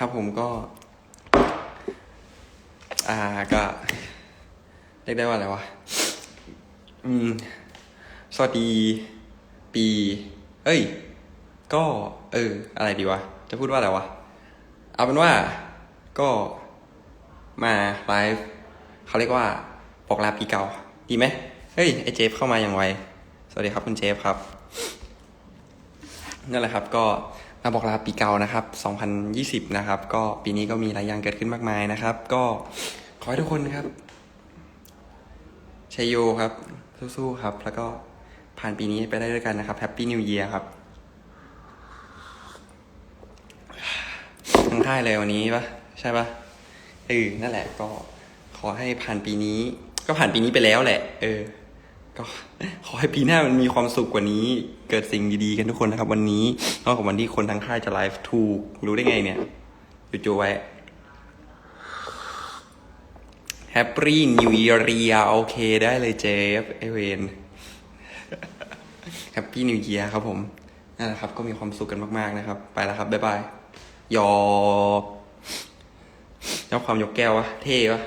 ครับผมก็ อ่าก็เรียกได้ว่าอะไรวะ อืม สวัสดี ปี เอ้ย ก็ เออ อะไรดีวะ จะพูดว่าอะไรวะ เอาเป็นว่า ก็มาไลฟ์เขาเรียกว่าบอกลาปีเก่า ดีไหมเฮ้ย ไอเจฟเข้ามาอย่างไว สวัสดีครับคุณเจฟครับ นั่นแหละครับก็ มาบอกลาปีเก่านะครับ 2020 นะครับ ก็ปีนี้ก็มีหลายอย่างเกิดขึ้นมากมายนะครับ ก็ขอให้ทุกคนครับชัยโยครับ สู้ๆครับ แล้วก็ผ่านปีนี้ไปได้ด้วยกันนะครับแฮปปี้นิวเยียร์ครับทั้งค่ายเลยวันนี้ปะใช่ปะเออนั่นแหละก็ขอให้ผ่านปีนี้ ก็ผ่านปีนี้ไปแล้วแหละ เออ ก็ขอให้ปีหน้ามันมีความสุขกว่านี้ เกิดสิ่งดีๆกันทุกคนนะครับ วันนี้นอกจากวันที่คนทั้งค่ายจะไลฟ์ถูกรู้ได้ไงเนี่ยจู่ๆไว้แฮปปี้นิว e ย r เรียโอเคได้เลยเจฟเอเวนแฮปปี้นิว e ย r ครับผมนั่นแหละครับ ก็มีความสุขกันมากๆนะครับ ไปแล้วครับ บ๊ายบายยอกยกความยกแก้ววะ เท่วะ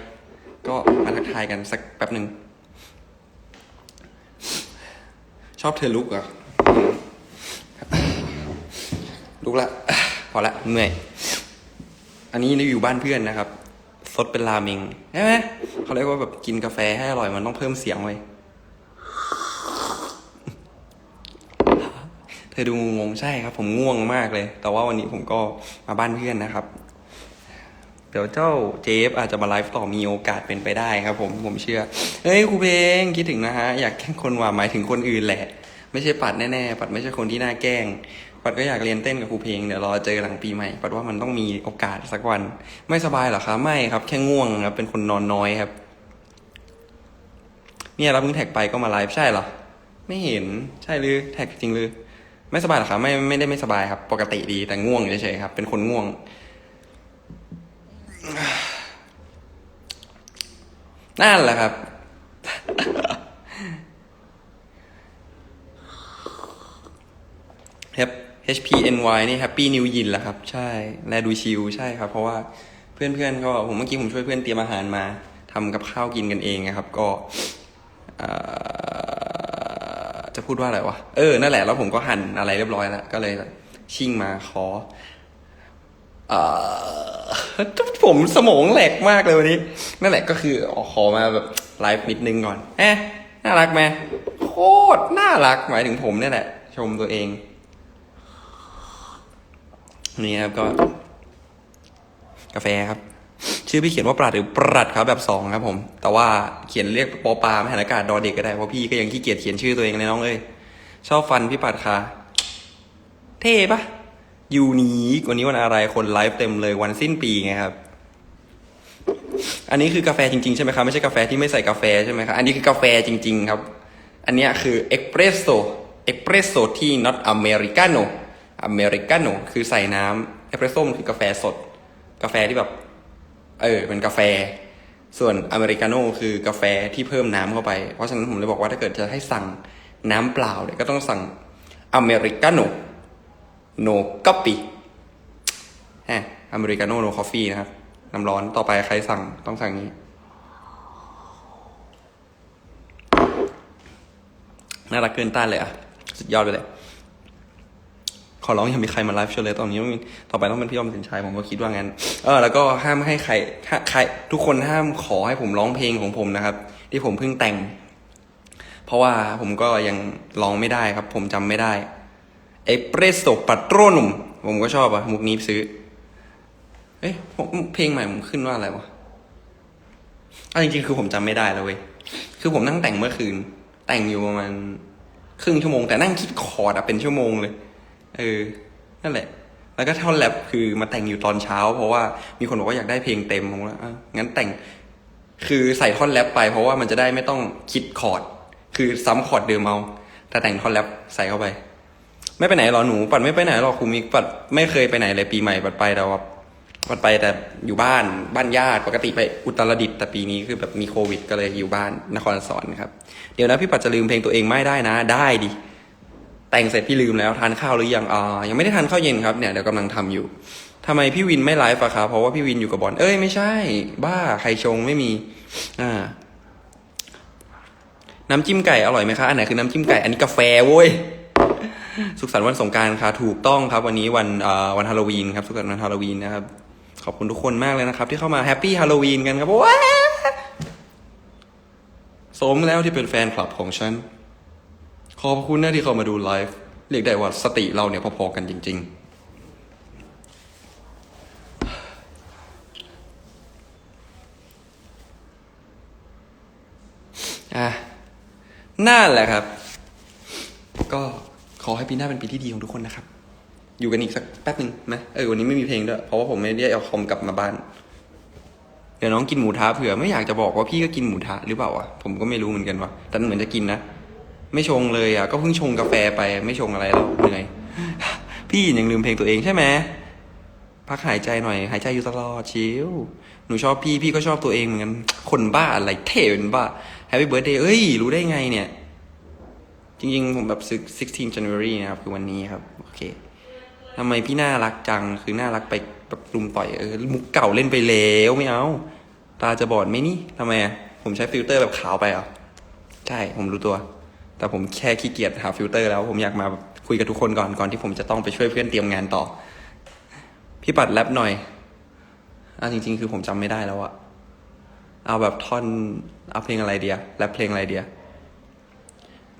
ก็มาทักทายกันสักแป๊บหนึ่ง ชอบเธอลุกอะลุกละ พอละเหนื่อย อันนี้นี่อยู่บ้านเพื่อนนะครับสดเป็นราเมงใช่ไหมเขาเรียกว่าแบบกินกาแฟให้อร่อยมันต้องเพิ่มเสียงไว้เธอดูงงใช่ครับ ผมง่วงมากเลย แต่ว่าวันนี้ผมก็มาบ้านเพื่อนนะครับ เดี๋ยวเจ้าเจฟอาจจะมาไลฟ์ต่อมีโอกาสเป็นไปได้ครับ ผมผมเชื่อเฮ้ยครูเพลงคิดถึงนะฮะอยากแกล้งคนว่าหมายถึงคนอื่นแหละ ไม่ใช่ปัดแน่ๆปัดไม่ใช่คนที่น่าแกล้ง ปัดก็อยากเรียนเต้นกับครูเพลงเดี๋ยวรอเจอหลังปีใหม่ปัดว่ามันต้องมีโอกาสสักวัน ไม่สบายเหรอคะไม่ครับแค่ง่วงครับเป็นคนนอนน้อยครับ เนี่ยราเพิ่งแท็กไปก็มาไลฟ์ใช่เหรอไม่เห็นใช่หรือแท็กจริงหรือไม่สบายเหรอครับไม่ไม่ได้ไม่สบายครับ ปกติดีแต่ง่วงเฉยๆครับ เป็นคนง่วง นั่นแหละครับ HPNY นี่ Happy New Yin แหละครับ ใช่ แลดูชิลใช่ครับ เพราะว่าเพื่อนๆก็ผมเมื่อกี้ผมช่วยเพื่อนเตรียมอาหารมาทำกับข้าวกินกันเองนะครับ ก็จะพูดว่าอะไรวะ เออ นั่นแหละ แล้วผมก็หั่นอะไรเรียบร้อยแล้ว ก็เลยชิ่งมาขอ เอ่อ ผมสมองแหลกมากเลยวันนี้ นั่นแหละก็คืออขอมาแบบไลฟ์นิดนึงก่อนเอ๊ะน่ารักไหมโคตรน่ารักหมายถึงผมเนี่ยแหละ ชมตัวเอง นี่ครับก็ กาแฟครับ ชื่อพี่เขียนว่าปรัดหรือปรัดครับแบบสองครับ ผม แต่ว่าเขียนเรียกปอปาไม่หันอากาศดอเด็กก็ได้เพราะพี่ก็ยังขี้เกียจเขียนชื่อตัวเองเลยน้องเอ้ยชอบฟันพี่ปัดค่ะ เท่ปะ ยูนีกวันนี้วันอะไรคนไลฟ์เต็มเลยวันสิ้นปีไงครับ อันนี้คือกาแฟจริงๆใช่ไหมครับไม่ใช่กาแฟที่ไม่ใส่กาแฟใช่ไหมครับอันนี้คือกาแฟจริง ๆ ครับ อันนี้คือเอสเปรสโซเอสเปรสโซที่ not americano americano คือใส่น้ำเอสเปรสโซมันคือกาแฟสด กาแฟที่แบบ เออเป็นกาแฟ ส่วนอเมริกาโน่คือกาแฟที่เพิ่มน้ำเข้าไป เพราะฉะนั้นผมเลยบอกว่าถ้าเกิดจะให้สั่งน้ำเปล่าเนี่ยก็ต้องสั่งอเมริกาโน่ no coffee ฮะอเมริกาโน่ no coffee นะครับ น้ำร้อนต่อไปใครสั่งต้องสั่งนี้ น่ารักเกินต้านเลยอะ สุดยอดไปเลย ขอร้องอย่ามีใครมาไลฟ์โชว์เลยตอนนี้ต่อไปต้องเป็นพี่ออมสินชัยผมก็คิดว่างั้น เออ แล้วก็ห้ามให้ใครถ้าใคร ทุกคนห้ามขอให้ผมร้องเพลงของผมนะครับ ที่ผมเพิ่งแต่ง เพราะว่าผมก็ยังร้องไม่ได้ครับ ผมจำไม่ได้ เอเปรสโซปัตโรนุมผมก็ชอบอะมุกนี้ซื้อ เอ้ยเพลงใหม่ผมขึ้นว่าอะไรวะอาจริงๆคือผมจำไม่ได้แล้วเว้ย คือผมนั่งแต่งเมื่อคืน แต่งอยู่ประมาณครึ่งชั่วโมง แต่นั่งคิดคอร์ดอะเป็นชั่วโมงเลย เออ นั่นแหละ แล้วก็ท่อนแรปคือมาแต่งอยู่ตอนเช้า เพราะว่ามีคนบอกว่าอยากได้เพลงเต็มผมว่างั้นแต่ง คือใส่ท่อนแรปไป เพราะว่ามันจะได้ไม่ต้องคิดคอร์ด คือซ้ำคอร์ดเดิมเอา แต่แต่งท่อนแรปใส่เข้าไป ไม่ไปไหนหรอหนู ปัดไม่ไปไหนหรอกครูมิกปัดไม่เคยไปไหนเลยปีใหม่ปัดไปแต่ว่าปัดไปแต่อยู่บ้านบ้านญาติปกติไปอุตรดิตถ์แต่ปีนี้คือแบบมีโควิด ก็เลยอยู่บ้านนครสวรรค์ครับเดี๋ยวนะพี่ปัดจะลืมเพลงตัวเองไม่ได้นะ ได้ดิแต่งเสร็จพี่ลืมแล้วทานข้าวหรือยังอ่ายังไม่ได้ทานข้าวเย็นครับเนี่ยเดี๋ยวกำลังทำอยู่ทำไมพี่วินไม่ไลฟ์อะครับเพราะว่าพี่วินอยู่กับบอลเอ้ยไม่ใช่ บ้าใครชงไม่มี อ่า น้ำจิ้มไก่อร่อยไหมคะอันไหนคือน้ำจิ้มไก่อันนี้กาแฟโว้ย สุขสันต์วันสงการค่ะถูกต้องครับ วันนี้วันวันฮาโลวีนครับสุขสันต์วันฮาโลวีนนะครับ ขอบคุณทุกคนมากเลยนะครับ ที่เข้ามาแฮปปี้ฮาโลวีนกันครับว้าสมแล้วที่เป็นแฟนคลับของฉัน ขอบคุณนะที่เข้ามาดูไลฟ์เรียกได้ว่าสติเราเนี่ยพอๆกันจริงๆอะนั่นแหละครับ ก็ ขอให้ปีหน้าเป็นปีที่ดีของทุกคนนะครับ อยู่กันอีกสักแป๊บหนึ่งไหมเออวันนี้ไม่มีเพลงด้วย เพราะว่าผมไม่ได้เอาคอมกลับมาบ้าน เดี๋ยวน้องกินหมูทะเผื่อไม่อยากจะบอกว่าพี่ก็กินหมูทะหรือเปล่าวะผมก็ไม่รู้เหมือนกันว่ะแต่เหมือนจะกินนะไม่ชงเลยอะก็เพิ่งชงกาแฟไปไม่ชงอะไรแล้วเหนื่อยพี่ยังลืมเพลงตัวเองใช่ไหมพักหายใจหน่อย หายใจอยู่ตลอดชิวหนูชอบพี่พี่ก็ชอบตัวเองเหมือนกันคนบ้าอะไรเท่เป็นบ้า Happy Birthday เอ้ยรู้ได้ไงเนี่ย จริงๆ ผมแบบ16 January นะครับ คือวันนี้ครับ โอเคทำไมพี่น่ารักจัง คือน่ารักไปแบบลุมต่อยเออมุกเก่าเล่นไปแล้วไม่เอา ตาจะบอดไหมนี่ทำไมอะผมใช้ฟิลเตอร์แบบขาวไปเหรอใช่ ผมรู้ตัว แต่ผมแค่ขี้เกียจหาฟิลเตอร์แล้วผมอยากมาคุยกับทุกคนก่อนก่อนที่ผมจะต้องไปช่วยเพื่อนเตรียมงานต่อ พี่ปัดแรปหน่อยอะจริง ๆ คือผมจำไม่ได้แล้วอะเอาแบบท่อนเอาเพลงอะไรเดียแรปเพลงอะไรเดีย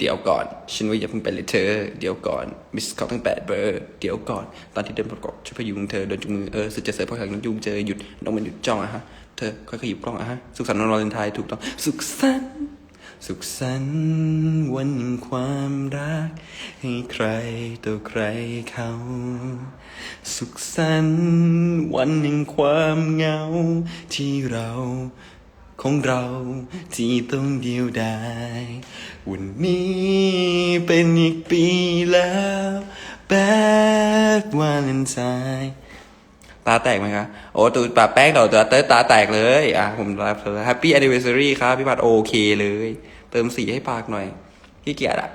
เดี๋ยวก่อน ฉันว่าอย่าเพิ่งไปเลยเธอ เดี๋ยวก่อน มิสคอลตั้งแปดเบอร์ เดี๋ยวก่อน ตอนที่เดินประกอบช่วยพยุงเธอ เดินจุงมือ เออ สุดจะเสือพอขังน้องยุงเจอหยุด น้องมันหยุดจ้องอะฮะ เธอค่อยขยิบกล้องอะฮะ สุขสันต์วันวาเลนไทน์ถูกต้อง สุขสันต์ สุขสันต์วันแห่งความรัก ให้ใครต่อใครเขา สุขสันต์วันแห่งความเหงาที่เรา ของเราที่ต้องเดียวดายวันนี้เป็นอีกปีแล้ว Bad Valentine ตาแตกไหมคะโอ้ตูปาแป้งเดี๋ยวตัวเตอร์ตาแตกเลย อะ ผมรับเธอ Happy Anniversary ครับ พี่พัดโอเคเลย เติมสีให้ปากหน่อยขี้เกียจอะ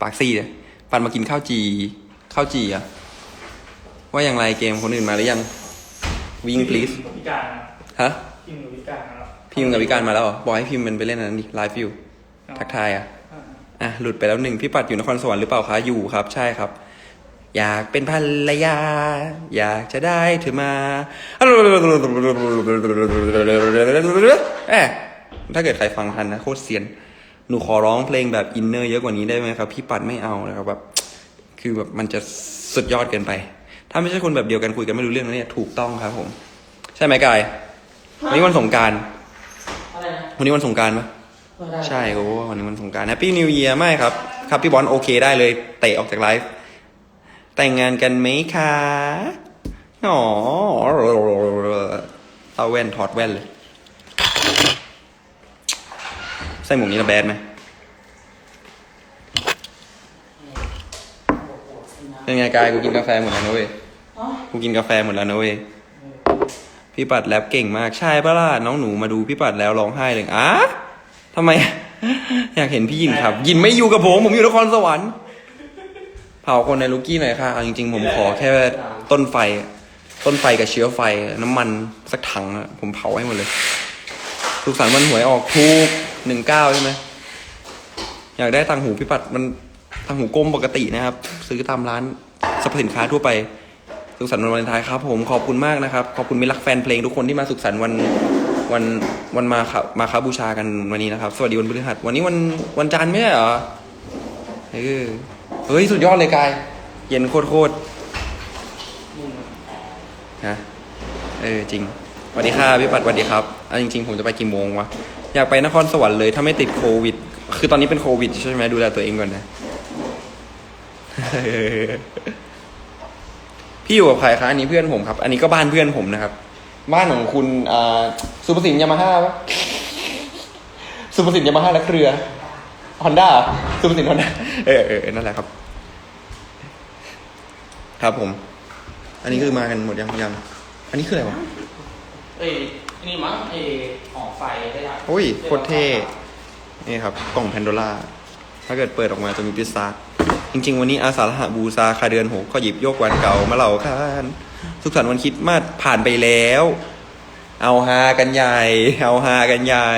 ปากซีเลยปันมากินข้าวจี ข้าวจีอะว่าอย่างไรเกมคนอื่นมาหรือยัง วิ่ง please พิการนะฮะพิมพ์กับพิการนะครับพิมพ์กับวิการมาแล้วเหรอบอกให้พิมพ์มันไปเล่นอันนั้นดิไลฟ์อยู่ทักทายอะอ่าอะหลุดไปแล้วหนึ่งพี่ปัดอยู่นครสวรรค์หรือเปล่าคะอยู่ครับ ใช่ครับ อยากเป็นภรรยา อยากจะได้เธอมาเอ๊ะถ้าเกิดใครฟังทันนะโคตรเซียนหนูขอร้องเพลงแบบอินเนอร์เยอะกว่านี้ได้ไหมครับ พี่ปัดไม่เอานะครับแบบคือแบบมันจะสุดยอดเกินไป ถ้าไม่ใช่คนแบบเดียวกันคุยกันไม่รู้เรื่องนะเนี่ยถูกต้องครับผม ใช่ไหมกายวันนี้วันสงกรารอะไรนะวันนี้วันสงกรารปะไม่ได้ใช่โอ้วันนี้วันสงกรารแฮปปี้นิวเยียร์ไม่ครับ ครับพี่บอลโอเคได้เลยเตะออกจากไลฟ์แต่งงานกันไหมคะอ๋อเอาแว่นถอดแว่นเลย ใส่หมวกนี้นะแบดไหมเป็นไงกายกูกินกาแฟหมดแล้วนะเว้ยอ๋อ กูกินกาแฟหมดแล้วนะเว้ยพี่ปัดแรปเก่งมากใช่ปะล่ะน้องหนูมาดูพี่ปัดแล้วร้องไห้เลยอะทำไม อยากเห็นพี่ยินครับ ยินไม่อยู่กับผม ผมอยู่นครสวรรค์เผาคนในลูกกี้หน่อยค่ะเอาจริง ๆ ผมขอแค่ต้นไฟ ต้นไฟกับเชื้อไฟ น้ำมันสักถังอะผมเผาให้หมดเลยสุขสันต์วันหวยออกถูกหนึ่งเก้าใช่ไหมอยากได้ตังหูพี่ปัดมันตังหูกลมปกตินะครับ ซื้อตามร้านสรรพสินค้าทั่วไป สุขสันต์วันวาเลนไทน์ครับผมขอบคุณมากนะครับ ขอบคุณมิตรรักแฟนเพลงทุกคนที่มาสุขสันต์วันวันวันมาครับมาครับบูชากันวันนี้นะครับ สวัสดีวันพฤหัส วันนี้วันวันจันทร์ไม่ใช่เหรอเออเฮ้ย สุดยอดเลยกาย เย็นโคตรโคตรฮะเออจริงสวัสดีค่ะพี่ปัดสวัสดีครับอะจริง ๆ ผมจะไปกี่โมงวะอยากไปนครสวรรค์เลยถ้าไม่ติดโควิด คือตอนนี้เป็นโควิด ใช่ไหมดูแลตัวเองก่อนนะ พี่อยู่กับใครคะอันนี้เพื่อนผมครับ อันนี้ก็บ้านเพื่อนผมนะครับ บ้านของคุณอ่าสุภสินยามาฮ่าปะสุภสินยามาฮ่าและเครือฮอนด้าสุภสินฮอนด้าเออเออเออนั่นแหละครับ ครับผม อันนี้คือมากันหมดยังยัง อันนี้คืออะไรวะเอ้ยนี่มั้งเอ้หอไฟได้ยังโอ้ยโคตรเท่นี่ครับกล่องแพนโดล่าถ้าเกิดเปิดออกมาจะมีพิซซ่า จริง ๆ วันนี้อาสาฬหบูชาคาเดือนหกก็หยิบโยกวันเก่ามาเหล่าคานสุขสันต์วันคิดมาสผ่านไปแล้ว เอาฮากันใหญ่เอาฮากันใหญ่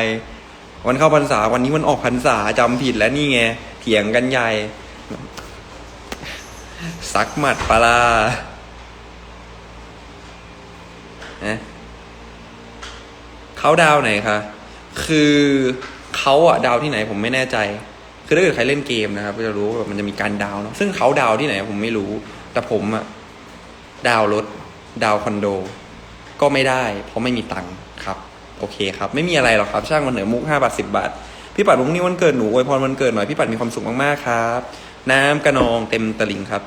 วันเข้าพรรษาวันนี้วันออกพรรษาจำผิดแล้วนี่ไงเถียงกันใหญ่ซักหมัดปลาลานะเขาดาวไหนคะ คือเขาอะดาวที่ไหนผมไม่แน่ใจ คือถ้าเกิดใครเล่นเกมนะครับก็จะรู้ว่ามันจะมีการดาวเนาะซึ่งเขาดาวที่ไหนผมไม่รู้ แต่ผมอะดาวรถ ดาวคอนโด ก็ไม่ได้ เพราะไม่มีตังค์ครับ โอเคครับ ไม่มีอะไรหรอกครับ ช่างมันเหนือมุกห้าบาทสิบาท พี่ปัดวันนี้วันเกิดหนูอวยพรวันเกิดหน่อย พี่ปัดมีความสุขมากๆครับ น้ำกระนองเต็มตลิ่งครับ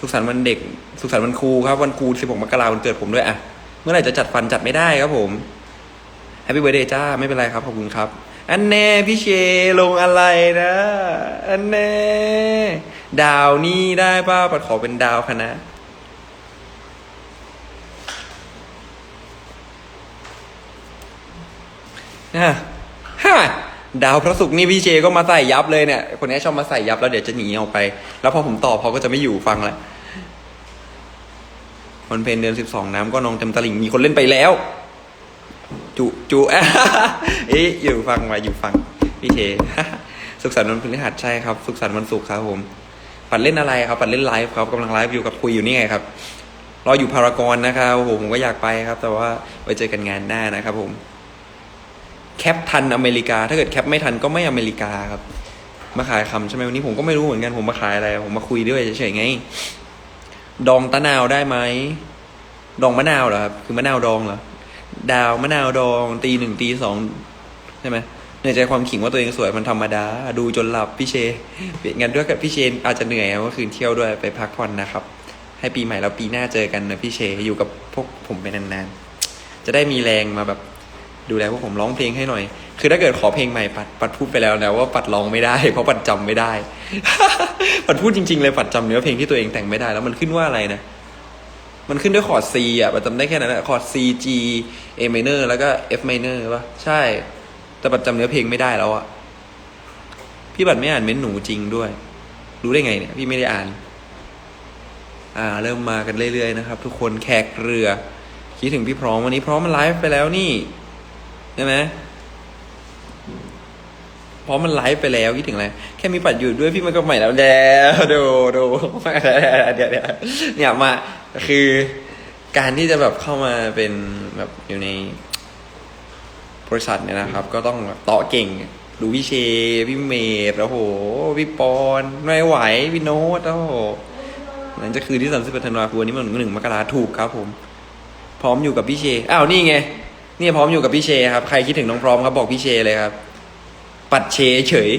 สุขสันต์วันเด็ก สุขสันต์วันครูครับ วันครู16มกราวันเกิดผมด้วยอะเมื่อไหร่จะจัดฟันจัดไม่ได้ครับผมแฮปปี้เบ t ร์เดย์จ้าไม่เป็นไรครับขอบคุณครับ อันแน่พี่เชลงอะไรนะ อันแน่ดาวนี่ได้ป่ะปัดขอเป็นดาวคณะฮะฮะดาวพระศุกร์นี่พี่เจก็มาใส่ยับเลยเนี่ย คนนี้ชอบมาใส่ยับแล้วเดี๋ยวจะหนีออกไป แล้วพอผมตอบเขาก็จะไม่อยู่ฟังแล้ววันเพลเดือนสิบสองน้ำก็นองเต็มตลิ่งมีคนเล่นไปแล้ว จุจุเอ๊ะอยู่ฟังไว้อยู่ฟังพี่เชสุขสันต์วันพฤหัสใช่ครับสุขสันต์วันศุกร์ครับผมปัดเล่นอะไรครับปัดเล่นไลฟ์ครับกำลังไลฟ์อยู่กับคุยอยู่นี่ไงครับรออยู่พารากอนนะครับโอ้โหผมก็อยากไปครับ แต่ว่าไว้เจอกันงานหน้านะครับ ผม แคปทันอเมริกา ถ้าเกิดแคปไม่ทันก็ไม่อเมริกาครับ มาขายคำใช่ไหมวันนี้ผมก็ไม่รู้เหมือนกันผมมาขายอะไรผมมาคุยด้วยเฉยๆไง ดองตะนาวได้ไหมดองมะนาวเหรอครับคือมะนาวดองเหรอ ดาวมะนาวดอง ตีหนึ่งตีสองใช่ไหมเหนื่อยใจความขิงว่าตัวเองสวยมันธรรมดา ดูจนหลับพี่เชงั้นด้วยกับพี่เชนอาจจะเหนื่อยเมื่อคืนเที่ยวด้วยไปพักผ่อนนะครับ ให้ปีใหม่แล้วปีหน้าเจอกันนะพี่เชอยู่กับพวกผมไปนานๆ จะได้มีแรงมาแบบดูแลพวกผมร้องเพลงให้หน่อย คือถ้าเกิดขอเพลงใหม่ปัดปัดพูดไปแล้วนะว่าปัดร้องไม่ได้ เพราะปัดจำไม่ได้ ปัดพูดจริงๆเลยปัดจำเนื้อเพลงที่ตัวเองแต่งไม่ได้แล้วมันขึ้นว่าอะไรนะ มันขึ้นด้วยคอร์ด C อะปัดจำได้แค่นั้นแหละคอร์ด C G A minor แล้วก็ F minor ป่ะ ใช่ แต่ปัดจำเนื้อเพลงไม่ได้แล้วอะพี่บัดไม่อ่านเม้นหนูจริงด้วย รู้ได้ไงเนี่ย พี่ไม่ได้อ่าน อ่า เริ่มมากันเรื่อยๆนะครับ ทุกคนแขกเรือ คิดถึงพี่พร้อมวันนี้พร้อมมันไลฟ์ไปแล้วนี่ใช่ไหมพร้อมมันไลฟ์ไปแล้วคิดถึงอะไรแค่มีปัดอยู่ด้วยพี่มันก็ใหม่แล้วแล้วดูดูเดี๋ยวเดี๋ยวเนี่ยมา คือการที่จะแบบเข้ามาเป็นแบบอยู่ในบริษัทเนี่ยนะครับ ก็ต้องแบบต่อเก่งดูพี่เชพี่เมดโอ้วโหพี่ปอนไม่ไหวพี่โน้ตโอ้โหหลังจากคืนที่สามสิบธันวาคมวันนี้มันหนึ่งมกราถูกครับผม พร้อมอยู่กับพี่เชอ้าวนี่ไงนี่พร้อมอยู่กับพี่เชครับใครคิดถึงน้องพร้อมครับบอกพี่เชเลยครับ ปัดเชเฉย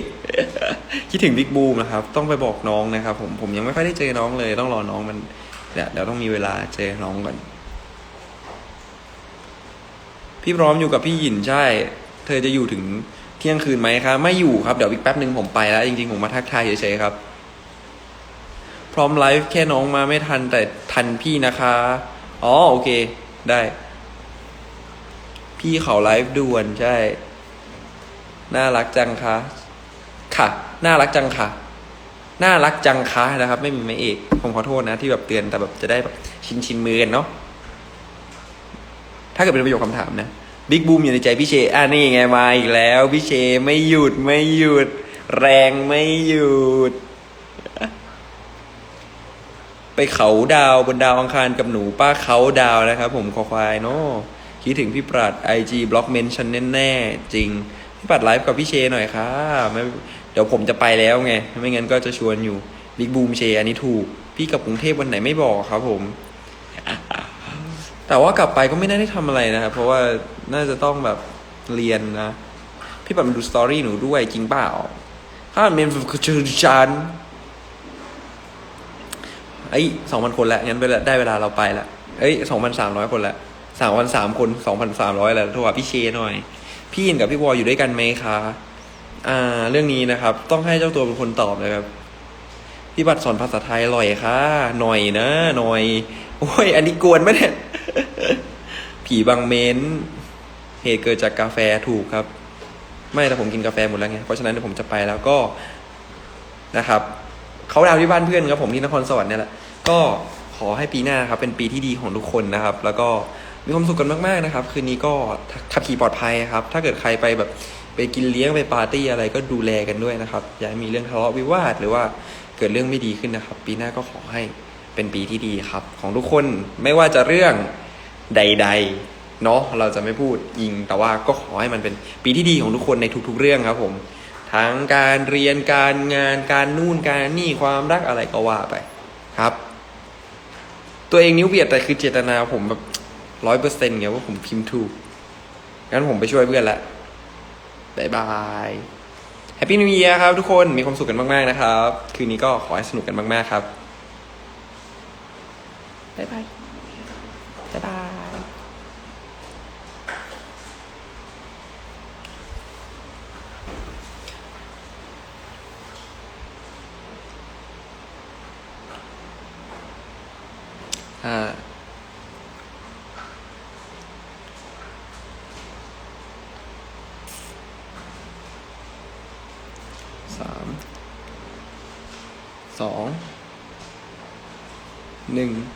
คิดถึงบิ๊กบูมนะครับ ต้องไปบอกน้องนะครับ ผมผมยังไม่ค่อยได้เจอน้องเลย ต้องรอน้องมัน เดี๋ยวเดี๋ยวต้องมีเวลาเจอน้องก่อน พี่พร้อมอยู่กับพี่หยินใช่ เธอจะอยู่ถึงเที่ยงคืนไหมครับ ไม่อยู่ครับ เดี๋ยวอีกแป๊บหนึ่งผมไปแล้ว จริงๆ ผมมาทักทายเฉยๆครับ พร้อมไลฟ์แค่น้องมาไม่ทันแต่ทันพี่นะคะ อ๋อโอเค ได้ พี่เขาไลฟ์ด่วนใช่ น่ารักจังคะ ค่ะ น่ารักจังค่ะ น่ารักจังคะนะครับ ไม่มีไม่เอกผมขอโทษนะ ที่แบบเตือนแต่แบบจะได้แบบชินชินมือกันเนาะถ้าเกิดเป็นประโยคคำถามนะบิ๊กบูมอยู่ในใจพี่เชอะนี่ไงมาอีกแล้ว พี่เชไม่หยุดไม่หยุด แรงไม่หยุด ไปเขาดาวบนดาวอังคารกับหนูป้าเขาดาวนะครับ ผมคอควายเนาะคิดถึงพี่ปรัดไอจีบล็อกเมนชันแน่ๆจริงพี่ปรัดไลฟ์กับพี่เชหน่อยค่ะไม่ เดี๋ยวผมจะไปแล้วไง ไม่งั้นก็จะชวนอยู่บิ๊กบูมเชอันนี้ถูก พี่กับกรุงเทพวันไหนไม่บอกครับผม แต่ว่ากลับไปก็ไม่ได้ได้ทำอะไรนะครับ เพราะว่าน่าจะต้องแบบเรียนนะ พี่ปัดมาดูสตอรี่หนูด้วยจริงเปล่าถ้ามันเป็นคือชันเอ้ยสองพันคนแล้วงั้นเวลาได้เวลาเราไปละเอ้ยสองพันสามร้อยคนละสามพันสามคนสองพันสามร้อยแล้วโทรหาพี่เชหน่อย พี่อินกับพี่วออยู่ด้วยกันไหมคะ อ่าเรื่องนี้นะครับ ต้องให้เจ้าตัวเป็นคนตอบนะครับพี่บัตรสอนภาษาไทยอร่อยค่ะหน่อยนะหน่อย โอ้ย อันนี้กวนไหมเนี่ยผีบางเมนเหตุเกิดจากกาแฟถูกครับ ไม่แต่ผมกินกาแฟหมดแล้วไง เพราะฉะนั้นเดี๋ยวผมจะไปแล้วก็นะครับเขาดาวที่บ้านเพื่อนครับผมที่นครสวรรค์เนี่ยแหละก็ขอให้ปีหน้าครับ เป็นปีที่ดีของทุกคนนะครับ แล้วก็มีความสุขกันมาก ๆนะครับ คืนนี้ก็ขับขี่ปลอดภัยครับ ถ้าเกิดใครไปแบบ ไปกินเลี้ยงไปปาร์ตี้อะไรก็ดูแลกันด้วยนะครับ อย่ามีเรื่องทะเลาะวิวาทหรือว่าเกิดเรื่องไม่ดีขึ้นนะครับ ปีหน้าก็ขอให้เป็นปีที่ดีครับ ของทุกคนไม่ว่าจะเรื่องใด ๆ เนาะเราจะไม่พูดยิง แต่ว่าก็ขอให้มันเป็นปีที่ดีของทุกคนในทุก ๆ เรื่องครับผม ทั้งการเรียนการงานการนู่นการนี่ความรักอะไรก็ว่าไปครับ ตัวเองนิ้วเบียดแต่คือเจตนาผมแบบร้อยเปอร์เซ็นต์ไงว่าผมพิมพ์ถูกงั้นผมไปช่วยเพื่อนละ บายบายแฮปปี้นิวีย์ครับทุกคนมีความสุขกันมาก ๆ นะครับ คืนนี้ก็ขอให้สนุกกันมาก ๆ ครับบายบายบายบาย feeling